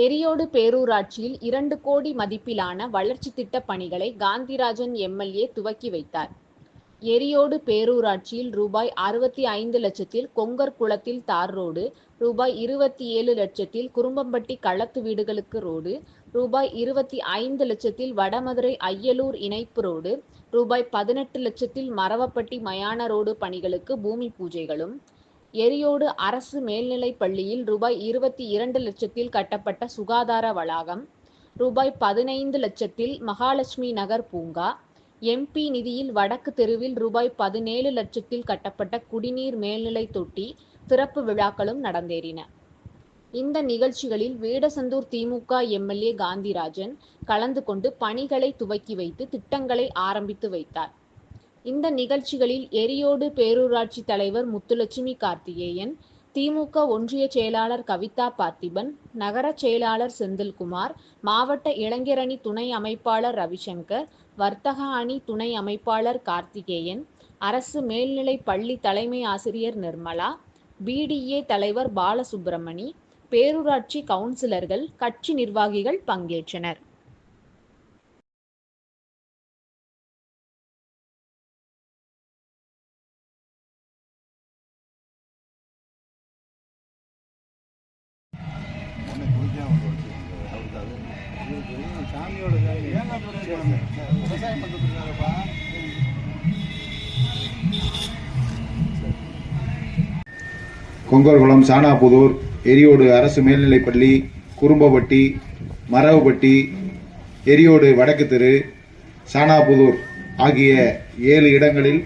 எரியோடு பேரூராட்சியில் இரண்டு கோடி மதிப்பிலான வளர்ச்சி திட்ட பணிகளை காந்திராஜன் எம்எல்ஏ துவக்கி வைத்தார். எரியோடு பேரூராட்சியில் ரூபாய் அறுபத்தி ஐந்து லட்சத்தில் கொங்கர் குளத்தில் தார் ரோடு, ரூபாய் இருபத்தி ஏழு லட்சத்தில் குரும்பம்பட்டி களத்து வீடுகளுக்கு ரோடு, ரூபாய் இருபத்தி ஐந்து லட்சத்தில் வடமதுரை அய்யலூர் இணைப்பு ரோடு, ரூபாய் பதினெட்டு லட்சத்தில் மரவப்பட்டி மயான ரோடு பணிகளுக்கு பூமி பூஜைகளும், எரியோடு அரசு மேல்நிலைப் பள்ளியில் ரூபாய் இருபத்தி இரண்டு லட்சத்தில் கட்டப்பட்ட சுகாதார வளாகம், ரூபாய் பதினைந்து லட்சத்தில் மகாலட்சுமி நகர் பூங்கா, எம்பி நிதியில் வடக்கு தெருவில் ரூபாய் பதினேழு லட்சத்தில் கட்டப்பட்ட குடிநீர் மேல்நிலை தொட்டி திறப்பு விழாக்களும் நடந்தேறின. இந்த நிகழ்ச்சிகளில் வேடசந்தூர் திமுக எம்எல்ஏ காந்திராஜன் கலந்து கொண்டு பணிகளை துவக்கி வைத்து திட்டங்களை ஆரம்பித்து வைத்தார். இந்த நிகழ்ச்சிகளில் எரியோடு பேரூராட்சி தலைவர் முத்துலட்சுமி கார்த்திகேயன், திமுக ஒன்றிய செயலாளர் கவிதா பார்த்திபன், நகர செயலாளர் செந்தில்குமார், மாவட்ட இளைஞரணி துணை அமைப்பாளர் ரவிசங்கர், வர்த்தக அணி துணை அமைப்பாளர் கார்த்திகேயன், அரசு மேல்நிலை பள்ளி தலைமை ஆசிரியர் நிர்மலா, பிடிஏ தலைவர் பாலசுப்பிரமணி, பேரூராட்சி கவுன்சிலர்கள், கட்சி நிர்வாகிகள் பங்கேற்றனர். சாமியோட விவசாயம் கொங்கர்குளம் சானாபுதூர் எரியோடு அரசு மேல்நிலைப்பள்ளி குறும்பப்பட்டி மரவுபட்டி எரியோடு வடக்கு தெரு சானாபுதூர் ஆகிய ஏழு இடங்களில்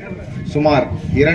சுமார் இரண்டு